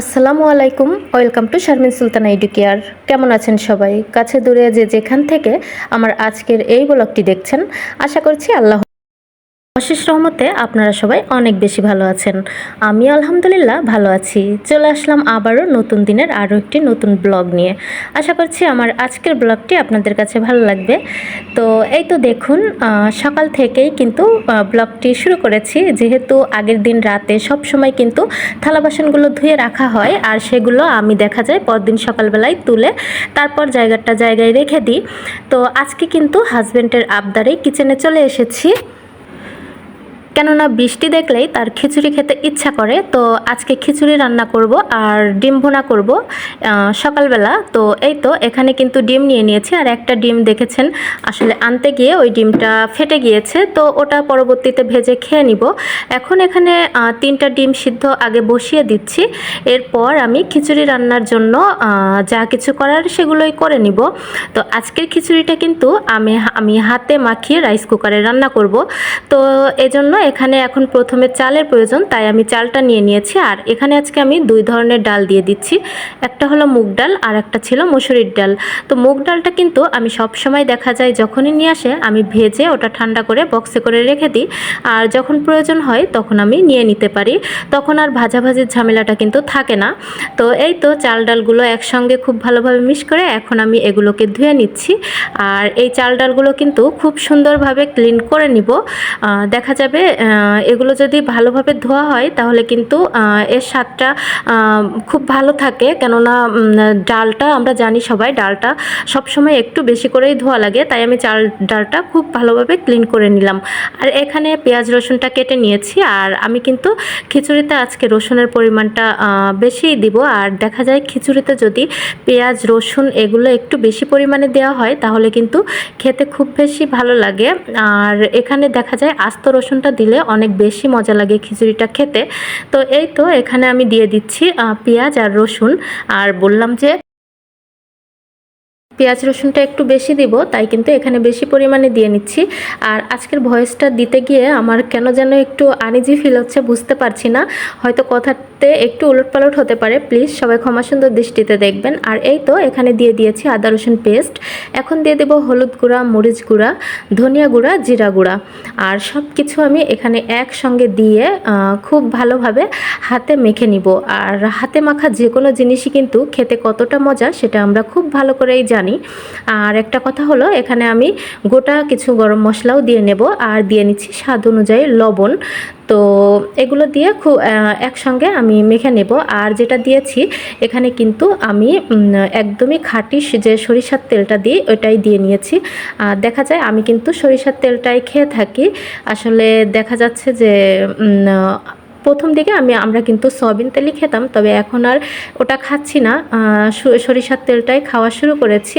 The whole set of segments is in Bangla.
আসসালামু আলাইকুম, welcome to Sharmin Sultana educare. কেমন আছেন সবাই? কাছে দূরে যে যেখান থেকে আমার আজকের এই ব্লগটি দেখছেন, আশা করছি আল্লাহ অশেষ রহমতে আপনারা সবাই অনেক বেশি ভালো আছেন। আমি আলহামদুলিল্লাহ ভালো আছি। চলে আসলাম আবারও নতুন দিনের আরও একটি নতুন ব্লগ নিয়ে। আশা করছি আমার আজকের ব্লগটি আপনাদের কাছে ভালো লাগবে। তো এই তো দেখুন সকাল থেকেই কিন্তু ব্লগটি শুরু করেছি। যেহেতু আগের দিন রাতে সব সময় কিন্তু থালা বাসনগুলো ধুয়ে রাখা হয়, আর সেগুলো আমি দেখা যায় পরদিন সকালবেলায় তুলে তারপর জায়গাটা জায়গায় রেখে দিই। তো আজকে কিন্তু হাজব্যান্ডের আবদারেই কিচেনে চলে এসেছি। কেননা বৃষ্টি দেখলেই তার খিচুড়ি খেতে ইচ্ছা করে, তো আজকে খিচুড়ি রান্না করব আর ডিম ভুনা করব সকালবেলা। তো এই তো, এখানে কিন্তু ডিম নিয়ে নিয়েছি আর একটা ডিম দেখেছেন, আসলে আনতে গিয়ে ওই ডিমটা ফেটে গিয়েছে, তো ওটা পরবর্তীতে ভেজে খেয়ে নিব। এখন এখানে তিনটা ডিম সিদ্ধ আগে বসিয়ে দিচ্ছি, এরপর আমি খিচুড়ি রান্নার জন্য যা কিছু করার সেগুলোই করে নিব। তো আজকের খিচুড়িটা কিন্তু আমি আমি হাতে মাখিয়ে রাইস কুকারে রান্না করব। তো এজন্য এখানে এখন প্রথমে চালের প্রয়োজন, তাই আমি চালটা নিয়ে নিয়েছি। আর এখানে আজকে আমি দুই ধরনের ডাল দিয়ে দিচ্ছি। একটা হলো মুগ ডাল, আর একটা ছিল মসুরির ডাল। তো মুগ ডালটা কিন্তু আমি সব সময় দেখা যায় যখনই নিয়ে আসে, আমি ভেজে ওটা ঠান্ডা করে বক্সে করে রেখে দিই। আর যখন প্রয়োজন হয়, তখন আমি নিয়ে নিতে পারি। তখন আর ভাজাভাজির ঝামেলাটা কিন্তু থাকে না। তো এই তো চাল ডালগুলো একসঙ্গে খুব ভালোভাবে মিশ করে এখন আমি এগুলোকে ধুয়ে নিচ্ছি। আর এই চাল ডালগুলো কিন্তু খুব সুন্দরভাবে ক্লিন করে নিব। দেখা যাবে এগুলো যদি ভালোভাবে ধোয়া হয়, তাহলে কিন্তু এর স্বাদটা খুব ভালো থাকে। কেননা ডালটা আমরা জানি সবাই, ডালটা সবসময় একটু বেশি করেই ধোয়া লাগে। তাই আমি চাল, ডালটা খুব ভালোভাবে ক্লিন করে নিলাম। আর এখানে পেঁয়াজ রসুনটা কেটে নিয়েছি। আর আমি কিন্তু খিচুড়িতে আজকে রসুনের পরিমাণটা বেশিই দিব। আর দেখা যায় খিচুড়িতে যদি পেঁয়াজ, রসুন এগুলো একটু বেশি পরিমাণে দেওয়া হয়, তাহলে কিন্তু খেতে খুব বেশি ভালো লাগে। আর এখানে দেখা যায় আস্ত রসুনটা দিলে অনেক বেশি মজা লাগে খিচুড়িটা খেতে। তো এই তো এখানে আমি দিয়ে দিচ্ছি পেঁয়াজ আর রসুন। আর বললাম যে পেঁয়াজ রসুনটা একটু বেশি দিব, তাই কিন্তু এখানে বেশি পরিমাণে দিয়ে নিচ্ছি। আর আজকের ভয়েসটা দিতে গিয়ে আমার কেন যেন একটু আনিজি ফিল হচ্ছে বুঝতে পারছি না। হয়তো কথাতে একটু উলটপালট হতে পারে প্লিজ সবাই ক্ষমা সুন্দর দৃষ্টিতে দেখবেন। আর এই তো এখানে দিয়ে দিয়েছি আদা রসুন পেস্ট এখন দিয়ে দেবো হলুদ গুঁড়া, মরিচ গুঁড়া, ধনিয়া গুঁড়া, জিরা গুঁড়া। আর সব কিছু আমি এখানে একসঙ্গে দিয়ে খুব ভালোভাবে হাতে মেখে নিব। আর হাতে মাখা যে কোনো জিনিসই কিন্তু খেতে কতটা মজা সেটা আমরা খুব ভালো করেই জানি। আর একটা কথা হলো, এখানে আমি গোটা কিছু গরম মশলাও দিয়ে নেব, আর দিয়ে নিচ্ছি স্বাদ অনুযায়ী লবণ। তো এগুলো দিয়ে খুব একসঙ্গে আমি মেখে নেব। আর যেটা দিয়েছি, এখানে কিন্তু আমি একদমই খাঁটি যে সরিষার তেলটা দিই ওটাই দিয়ে নিয়েছি। আর দেখা যায়, আমি কিন্তু সরিষার তেলটাই খেয়ে থাকি। আসলে দেখা যাচ্ছে যে প্রথম দিকে আমি, আমরা কিন্তু সয়াবিন তেলই খেতাম, তবে এখন আর ওটা খাচ্ছি না। সরিষার তেলটাই খাওয়া শুরু করেছি।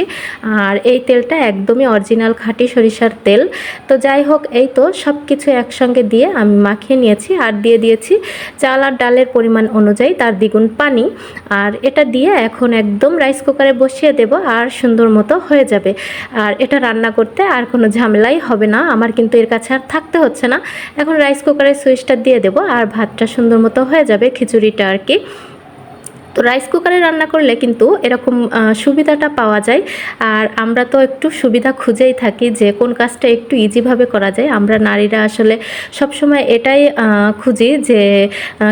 আর এই তেলটা একদমই অরিজিনাল খাঁটি সরিষার তেল। তো যাই হোক, এই তো সব কিছু একসঙ্গে দিয়ে আমি মাখিয়ে নিয়েছি আর দিয়ে দিয়েছি চাল আর ডালের পরিমাণ অনুযায়ী তার দ্বিগুণ পানি। আর এটা দিয়ে এখন একদম রাইস কুকারে বসিয়ে দেব আর সুন্দর মতো হয়ে যাবে। আর এটা রান্না করতে আর কোনো ঝামেলাই হবে না, আমার কিন্তু এর কাছে আর থাকতে হচ্ছে না। এখন রাইস কুকারের সুইচটা দিয়ে দেবো আর ভাতটা সুন্দর মতো হয়ে যাবে খিচুড়িটা আর কি। তো রাইস কুকারে রান্না করলে কিন্তু এরকম সুবিধাটা পাওয়া যায়। আর আমরা তো একটু সুবিধা খুঁজেই থাকি যে কোন কাজটা একটু ইজিভাবে করা যায়। আমরা নারীরা আসলে সবসময় এটাই খুঁজি যে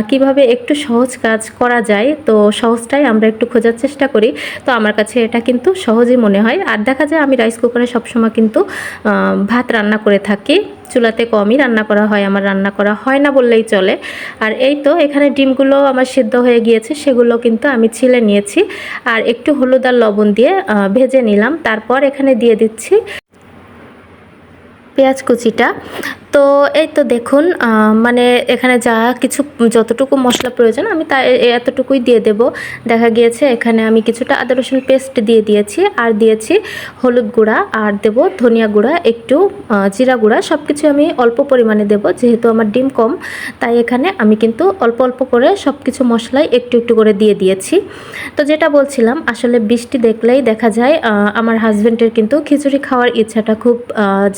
কীভাবে একটু সহজ কাজ করা যায়। তো সহজটাই আমরা একটু খোঁজার চেষ্টা করি। তো আমার কাছে এটা কিন্তু সহজই মনে হয়। আর দেখা যায় আমি রাইস কুকারে সবসময় কিন্তু ভাত রান্না করে থাকি। চুলাতে কমই রান্না করা হয়, আমার রান্না করা হয় না বললেই চলে। আর এই তো এখানে ডিমগুলো আমার সিদ্ধ হয়ে গিয়েছে, সেগুলো কিন্তু আমি ছিলে নিয়েছি। আর একটু হলুদ আর লবণ দিয়ে ভেজে নিলাম। তারপর এখানে দিয়ে দিচ্ছি পেঁয়াজ কুচিটা। তো এই তো দেখুন মানে এখানে যা কিছু যতটুকু মশলা প্রয়োজন আমি তা এতটুকুই দিয়ে দেব। দেখা গিয়েছে এখানে আমি কিছুটা আদা রসুন পেস্ট দিয়ে দিয়েছি আর দিয়েছি হলুদ গুঁড়া আর দেব ধনিয়া গুঁড়া, একটু জিরা গুঁড়া। সব কিছু আমি অল্প পরিমাণে দেব, যেহেতু আমার ডিম কম, তাই এখানে আমি কিন্তু অল্প অল্প করে সব কিছু মশলাই একটু একটু করে দিয়ে দিয়েছি। তো যেটা বলছিলাম, আসলে বৃষ্টি দেখলেই দেখা যায় আমার হাজব্যান্ডের কিন্তু খিচুড়ি খাওয়ার ইচ্ছাটা খুব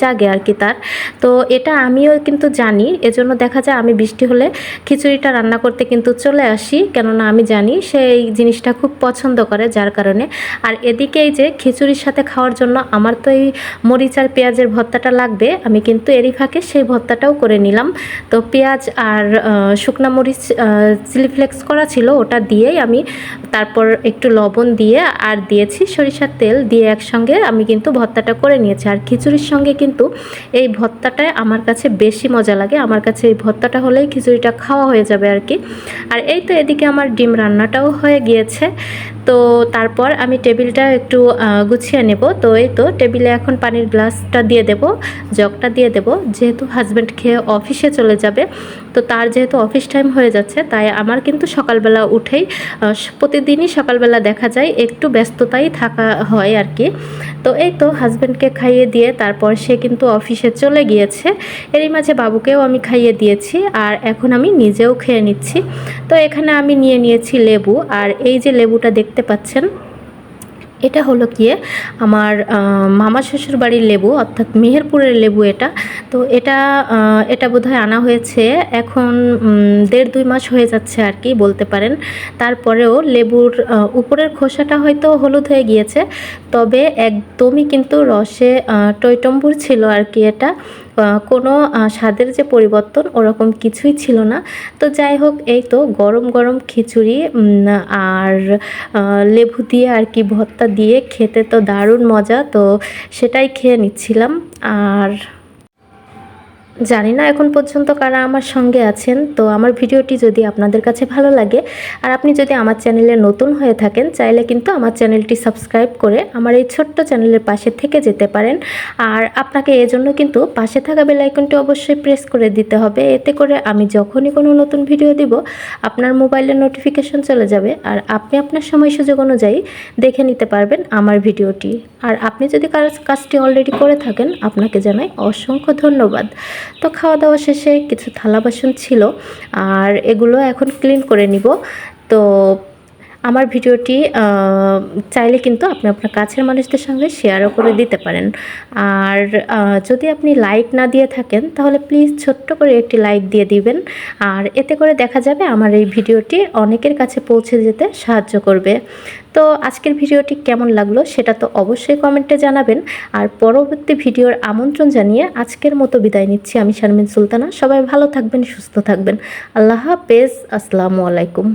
জাগে আর কি তার। তো এটা আমিও কিন্তু জানি, এজন্য দেখা যায় আমি বৃষ্টি হলে খিচুড়িটা রান্না করতে কিন্তু চলে আসি, কেননা আমি জানি সে এই জিনিসটা খুব পছন্দ করে যার কারণে। আর এদিকে এই যে খিচুড়ির সাথে খাওয়ার জন্য আমার তো এই মরিচ আর পেঁয়াজের ভর্তাটা লাগবে, আমি কিন্তু এরই ফাঁকে সেই ভর্তাটাও করে নিলাম। তো পেঁয়াজ আর শুকনা মরিচ চিলি ফ্লেক্স করা ছিল, ওটা দিয়েই আমি তারপর একটু লবণ দিয়ে আর দিয়েছি সরিষার তেল দিয়ে একসঙ্গে আমি কিন্তু ভর্তাটা করে নিয়েছি। আর খিচুড়ির সঙ্গে কিন্তু এই ভর্তাটাই আমার কাছে বেশি মজা লাগে। আমার কাছে এই ভর্তাটা হলেই খিচুড়িটা খাওয়া হয়ে যাবে আর কি। আর এই তো এদিকে আমার ডিম রান্নাটাও হয়ে গিয়েছে। তো তারপর আমি টেবিলটা একটু গুছিয়ে নেব। তো এই তো টেবিলে এখন পানির গ্লাসটা দিয়ে দেব, জগটা দিয়ে দেব। যেহেতু হাজব্যান্ড খেয়ে অফিসে চলে যাবে, তো তার যেহেতু অফিস টাইম হয়ে যাচ্ছে, তাই আমার কিন্তু সকালবেলা উঠেই প্রতিদিনই সকালবেলা দেখা যায়, একটু ব্যস্ততাই থাকা হয় আর কি। তো এই তো হাজব্যান্ডকে খাইয়ে দিয়ে তারপর সে কিন্তু অফিসে চলে গিয়েছে। এরই মাঝে বাবুকেও আমি খাইয়ে দিয়েছি আর এখন আমি নিজেও খেয়ে নিচ্ছি। তো এখানে আমি নিয়ে নিয়েছি লেবু আর এই যে লেবুটা দেখতে পাচ্ছেন এটা হলো গিয়ে আমার মামা শ্বশুর বাড়ির লেবু অর্থাৎ মেহেরপুরের লেবু এটা। তো এটা এটা বোধহয় আনা হয়েছে এখন দেড় দুই মাস হয়ে যাচ্ছে আর কি বলতে পারেন। তারপরেও লেবুর উপরের খোসাটা হয়তো হলুদ হয়ে গিয়েছে তবে একদমই কিন্তু রসে আহ, টইটম্বুর ছিল আর কি এটা। কোনো স্বাদের যে পরিবর্তন ওরকম কিছুই ছিল না। তো যাই হোক, এই তো গরম গরম খিচুড়ি আর লেবু দিয়ে আর কি ভর্তা দিয়ে খেতে তো দারুণ মজা। তো সেটাই খেয়ে নিচ্ছিলাম। আর জানি না এখন পর্যন্ত কারা আমার সঙ্গে আছেন, তো আমার ভিডিওটি যদি আপনাদের কাছে ভালো লাগে, আর আপনি যদি আমার চ্যানেলে নতুন হয়ে থাকেন, চাইলে কিন্তু আমার চ্যানেলটি সাবস্ক্রাইব করে আমার এই ছোট্ট চ্যানেলের পাশে থেকে যেতে পারেন। আর আপনাকে এজন্য কিন্তু পাশে থাকা বেল আইকনটি অবশ্যই প্রেস করে দিতে হবে, এতে করে আমি যখনই কোনো নতুন ভিডিও দিব, আপনার মোবাইলের নোটিফিকেশন চলে যাবে, আর আপনি আপনার সময় সুযোগ অনুযায়ী দেখে নিতে পারবেন আমার ভিডিওটি। আর আপনি যদি কাজ- কাজটি অলরেডি করে থাকেন, আপনাকে জানাই অসংখ্য ধন্যবাদ। তো খাওয়া দাওয়া শেষে কিছু থালা বাসন ছিল, আর এগুলো এখন ক্লিন করে নিব। তো আমার ভিডিওটি চাইলে কিন্তু আপনি আপনার কাছের মানুষদের সঙ্গে শেয়ারও করে দিতে পারেন। আর যদি আপনি লাইক না দিয়ে থাকেন, তাহলে প্লিজ ছোট্ট করে একটি লাইক দিয়ে দিবেন। আর এতে করে দেখা যাবে আমার এই ভিডিওটি অনেকের কাছে পৌঁছে যেতে সাহায্য করবে। তো আজকের ভিডিওটি কেমন লাগল সেটা তো অবশ্যই কমেন্টে জানাবেন। আর পরবর্তী ভিডিওর আমন্ত্রণ জানিয়ে আজকের মতো বিদায় নিচ্ছি আমি শারমিন সুলতানা। সবাই ভালো থাকবেন, সুস্থ থাকবেন। আল্লাহ হাফেজ। আসসালামু আলাইকুম।